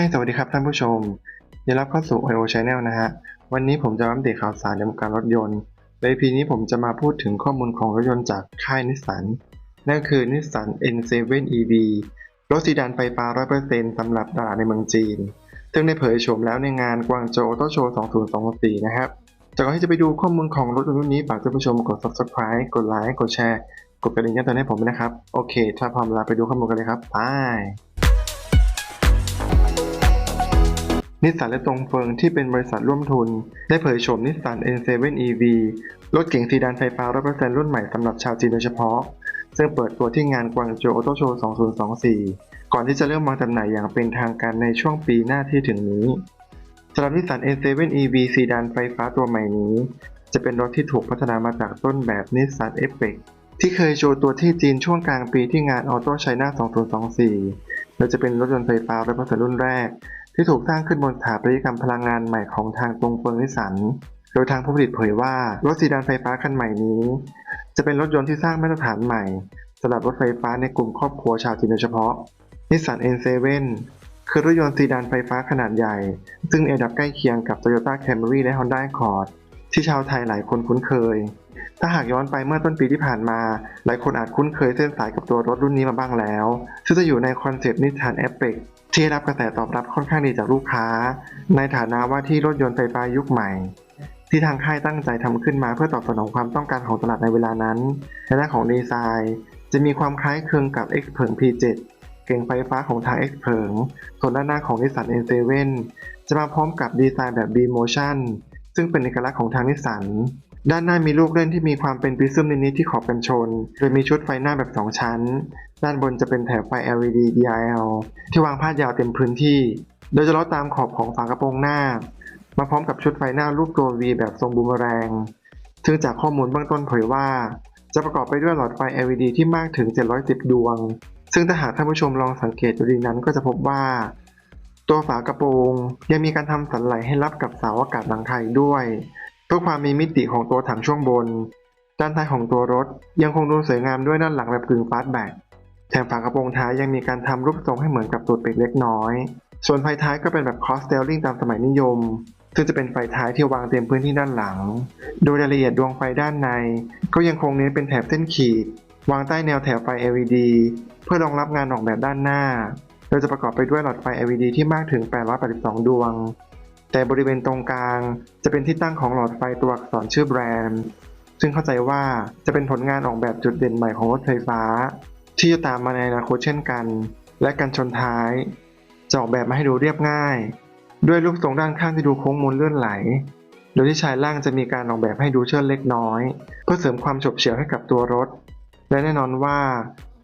Hi สวัสดีครับท่านผู้ชมยินดีรับเข้าสู่ IO Channel นะฮะ วันนี้ผมจะอัปเดตข่าวสารในวงการรถยนต์ ใน EP นี้ผมจะมาพูดถึงข้อมูลของรถยนต์จากค่ายนิสสัน นั่นคือนิสสัน N7 EV รถซีดานไฟฟ้า 100%สำหรับตลาดในเมืองจีน ซึ่งได้เผยโฉมแล้วในงานกวางโจวออโต้โชว์ 2024 นะครับแต่ก่อนที่จะไปดูข้อมูลของรถยนต์รุ่นนี้ฝากท่านผู้ชมกด Subscribe กดไลค์ กดแชร์ กดกระดิ่งแจ้งเตือนให้ผมนะครับ โอเค ถ้าพร้อมแล้วไปดูข้อมูลกันเลยครับ ไป นิสสันและตรงเฟิงที่เป็นบริษัทร่วมทุน ได้เผยโฉมนิสสัน N7 EV รถเก๋งซีดานไฟฟ้า100%รุ่นใหม่สำหรับชาวจีนโดยเฉพาะ ซึ่งเปิดตัวที่งานกวางโจวออโต้โชว์ 2024 ก่อนที่จะเริ่มวางจำหน่ายอย่างเป็นทางการในช่วงปีหน้าที่ถึงนี้สำหรับนิสสัน N7 EV ซีดานไฟฟ้าตัวใหม่นี้ จะเป็นรถที่ถูกพัฒนามาจากต้นแบบนิสสันเอฟเฟกที่เคยโชว์ตัวที่จีนช่วงกลางปีที่งานออโต้ไชน่า2024โดยจะเป็นรถยนต์ไฟฟ้า100%รุ่นแรก ที่ถูกสร้างขึ้นบนสถาปัตยกรรมพลังงานใหม่ของทางตรงเฟิงนิสัน โดยทางผู้ผลิตเผยว่ารถซีดานไฟฟ้าคันใหม่นี้ จะเป็นรถยนต์ที่สร้างมาตรฐานใหม่สำหรับรถไฟฟ้าในกลุ่มครอบครัวชาวจีนโดยเฉพาะนิสสัน N7 คือรถยนต์ซีดานไฟฟ้าขนาดใหญ่ ซึ่งมีอันดับใกล้เคียงกับ Toyota Camry และ Honda Accord ที่ชาวไทยหลายคนคุ้นเคย ถ้าหากย้อนไปเมื่อต้นปีที่ผ่านมา หลายคนอาจคุ้นเคยเส้นสายกับตัวรถรุ่นนี้มาบ้างแล้ว ซึ่งจะอยู่ในคอนเซปต์นิสสันแอปเปกที่ได้รับกระแสตอบรับค่อนข้างดีจากลูกค้า ในฐานะว่าที่รถยนต์ไฟฟ้ายุคใหม่ ที่ทางค่ายตั้งใจทำขึ้นมาเพื่อตอบสนองความต้องการของตลาดในเวลานั้นในด้านของดีไซน์ จะมีความคล้ายคลึงกับ X เผิง P7 เก่งไฟฟ้าของทาง X เผิงส่วนด้านหน้าของนิสสัน N7 จะมาพร้อมกับดีไซน์แบบ B Motion ซึ่งเป็นเอกลักษณ์ของทางนิสสัน ด้านหน้ามีลูกเล่นที่มีความเป็นปริซึมนิดๆที่ขอบกันชน โดยมีชุดไฟหน้าแบบ 2 ชั้น ด้านบนจะเป็นแถบไฟ LED DIL ที่วางพาดยาวเต็มพื้นที่ โดยจะล้อตามขอบของฝากระโปรงหน้า มาพร้อมกับชุดไฟหน้ารูปตัว V แบบทรงบูมแรงซึ่งจากข้อมูลเบื้องต้นเผยว่า จะประกอบไปด้วยหลอดไฟ LED ที่มากถึง 710 ดวง ซึ่งถ้าหากท่านผู้ชมลองสังเกตดูดีนั้นก็จะพบว่า ตัวฝากระโปรงยังมีการทำสันไหลให้รับกับเสาอากาศหลังคาด้วย เพื่อความมีมิติของตัวถังช่วงบน ด้านท้ายของตัวรถยังคงดูสวยงามด้วยด้านหลังแบบกึ่งฟาสต์แบ็กแถมฝากระโปรงท้ายยังมีการทำรูปทรงให้เหมือนกับตูดเป็ดเล็กน้อย ส่วนไฟท้ายก็เป็นแบบคอสเตลลิงตามสมัยนิยม ซึ่งจะเป็นไฟท้ายที่วางเต็มพื้นที่ด้านหลัง โดยรายละเอียดดวงไฟด้านใน ก็ยังคงเน้นเป็นแถบเส้นขีด วางใต้แนวแถบไฟ LED เพื่อรองรับงานออกแบบด้านหน้า โดยจะประกอบไปด้วยหลอดไฟ LED ที่มากถึง 882 ดวง แต่บริเวณตรงกลางจะเป็นที่ตั้งของหลอดไฟตัวอักษรชื่อแบรนด์ ซึ่งเข้าใจว่าจะเป็นผลงานออกแบบจุดเด่นใหม่ของรถไฟฟ้า ที่จะตามมาในอนาคตเช่นกัน และกันชนท้ายจะออกแบบมาให้ดูเรียบง่าย ด้วยรูปทรงด้านข้างที่ดูโค้งมนเลื่อนไหล โดยที่ชายล่างจะมีการออกแบบให้ดูเชิดเล็กน้อย เพื่อเสริมความฉบเฉี่ยวให้กับตัวรถ และแน่นอนว่า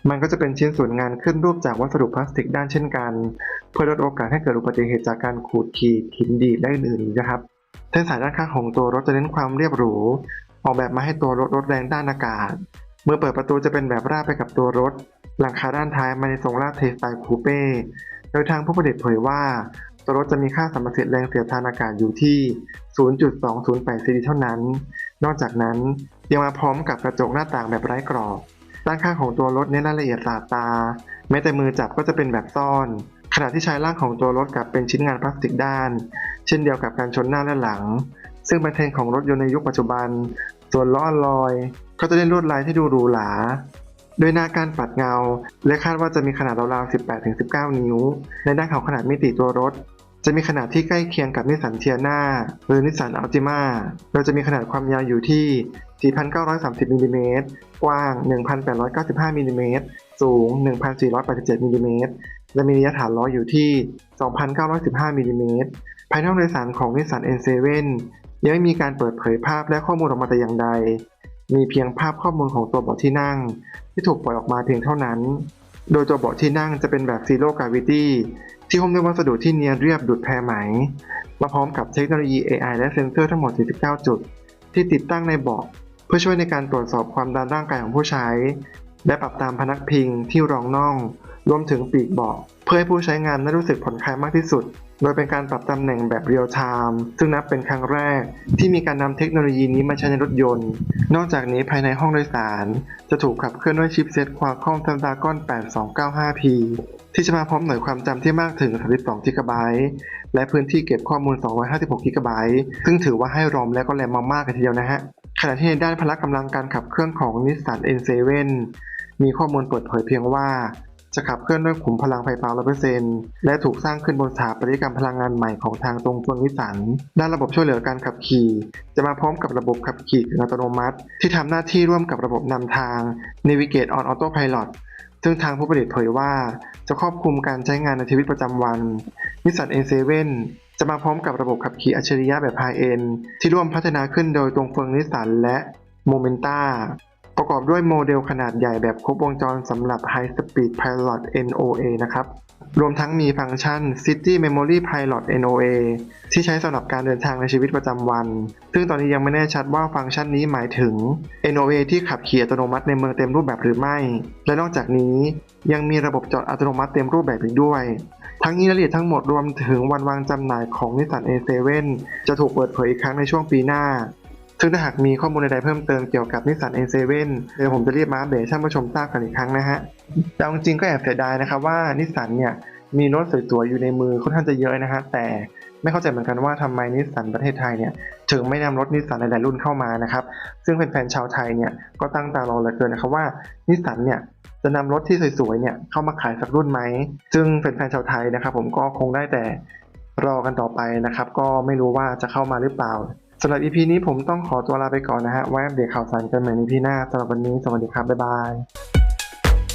มันก็จะเป็นชิ้นส่วนงานขึ้นรูปจากวัสดุพลาสติกด้านเช่นกัน พื่อลดโอกาสให้เกิดอุบัติเหตุจากการขูดขีดหินดีดและอื่นๆนะครับเส้นสายด้านข้างของตัวรถจะเน้นความเรียบหรู ออกแบบมาให้ตัวรถลดแรงด้านอากาศ เมื่อเปิดประตูจะเป็นแบบราบไปกับตัวรถ หลังคาด้านท้ายมาในทรงลาดเทสไตล์คูเป้ โดยทางผู้ผลิตเผยว่า ตัวรถจะมีค่าสมประสิทธิ์แรงเสียดทางอากาศอยู่ที่ 0.208ซีดีเท่านั้น นอกจากนั้นยังมาพร้อมกับกระจกหน้าต่างแบบไร้กรอบ ด้านข้างของตัวรถเน้นรายละเอียดสาตา แม้แต่มือจับก็จะเป็นแบบซ่อน ขณะที่ชายล่างของตัวรถกลับเป็นชิ้นงานพลาสติกด้าน เช่นเดียวกับการชนหน้าและหลัง ซึ่งเป็นเทรนด์ของรถยนต์ในยุคปัจจุบัน ส่วนล้อลอย ก็จะได้ลวดลายที่ดูหรูหราโดยหน้าการปัดเงา และคาดว่าจะมีขนาดราวๆ 18-19 นิ้ว ในด้านของขนาดมิติตัวรถ จะมีขนาดที่ใกล้เคียงกับนิสสันเทียนาหรือนิสสันอัลติมาโดยจะมีขนาดความยาวอยู่ที่ 4,930มิลลิเมตรกว้าง 1,895มิลลิเมตรสูง 1,487มิลลิเมตร และมีระยะฐานล้ออยู่ที่ 2,915มิลลิเมตรภายนอกโดยสารของนิสสัน N7 ยังไม่มีการเปิดเผยภาพและข้อมูลออกมาแต่อย่างใด มีเพียงภาพข้อมูลของตัวเบาะที่นั่ง ที่ถูกปล่อยออกมาเพียงเท่านั้น โดยตัวเบาะที่นั่งจะเป็นแบบ Zero Gravity ที่หุ้มด้วยวัสดุที่เนียนเรียบดุดแพรไหม มาพร้อมกับเทคโนโลยี AI และเซ็นเซอร์ทั้งหมด 49 จุด ที่ติดตั้งในเบาะเพื่อช่วยในการตรวจสอบความดันร่างกายของผู้ใช้ และปรับตามพนักพิงที่รองน่อง รวมถึงปีกเบาะเพื่อให้ผู้ใช้งานได้รู้สึกผ่อนคลายมากที่สุด โดยเป็นการปรับตำแหน่งแบบเรียลไทม์ซึ่งนับเป็นครั้งแรก ที่มีการนำเทคโนโลยีนี้มาใช้ในรถยนต์ นอกจากนี้ภายในห้องโดยสาร จะถูกขับเคลื่อนด้วยชิปเซ็ต Qualcomm Snapdragon 8295P ที่จะมาพร้อมหน่วยความจำที่มากถึง 32 g b และพื้นที่เก็บข้อมูล 256 g b ซึ่งถือว่าให้รอมและก็แรมมากๆเลยทีเดียวนะฮะ ขณะที่ในด้านพละกำลังการขับเคลื่อนของ Nissan N7 มีข้อมูลเปิดเผยเพียงว่า จะขับเคลื่อนด้วยขุมพลังไฟฟ้า100%และถูกสร้างขึ้นบนสถาปัตยกรรมพลังงานใหม่ของทางตรงฟืองนิสัน ด้านระบบช่วยเหลือการขับขี่ จะมาพร้อมกับระบบขับขี่อัตโนมัติ ที่ทำหน้าที่ร่วมกับระบบนำทาง Navigate on Autopilot ซึ่งทางผู้ผลิตเผยว่า จะครอบคลุมการใช้งานในชีวิตประจำวันนิสสัน N7 จะมาพร้อมกับระบบขับขี่อัจฉริยะแบบ High End ที่ร่วมพัฒนาขึ้นโดยตรงเฟืองนิสสันและ Momenta ประกอบด้วยโมเดลขนาดใหญ่แบบครบวงจรสำหรับ High Speed Pilot NOA นะครับ รวมทั้งมีฟังก์ชัน City Memory Pilot NOA ที่ใช้สำหรับการเดินทางในชีวิตประจำวัน ซึ่งตอนนี้ยังไม่แน่ชัดว่าฟังก์ชันนี้หมายถึง NOA ที่ขับขี่อัตโนมัติในเมืองเต็มรูปแบบหรือไม่ และนอกจากนี้ยังมีระบบจอดอัตโนมัติเต็มรูปแบบอีกด้วย ทั้งนี้รายละเอียดทั้งหมดรวมถึงวันวางจำหน่ายของ Nissan A7 จะถูกเปิดเผยอีกครั้งในช่วงปีหน้า ซึ่งถ้าหากมีข้อมูลใดๆเพิ่มเติมเกี่ยวกับ Nissan N7 เดี๋ยวผมจะรีบมาอัปเดตท่านผู้ชมทราบกันอีกครั้งนะฮะแต่เอาจริงก็แอบเสียดายนะครับว่านิสสันเนี่ยมีรถสวยๆอยู่ในมือค่อนข้างจะเยอะนะฮะแต่ไม่เข้าใจเหมือนกันว่าทำไมนิสสันประเทศไทยเนี่ยถึงไม่นำรถนิสสันหลายๆรุ่นเข้ามานะครับซึ่งแฟนๆชาวไทยเนี่ยก็ตั้งตารอเหลือเกินนะครับว่านิสสันเนี่ยจะนำรถที่สวยๆเนี่ยเข้ามาขายสักรุ่นไหม ซึ่งแฟนๆชาวไทยนะครับผมก็คงได้แต่รอกันต่อไปนะครับ ก็ไม่รู้ว่าจะเข้ามาหรือเปล่า สำหรับ EP นี้ผมต้องขอตัวลาไปก่อนนะฮะ ไว้อัปเดตข่าวสารกันใหม่ใน EP หน้าสำหรับวันนี้ สวัสดีครับ บ๊ายบาย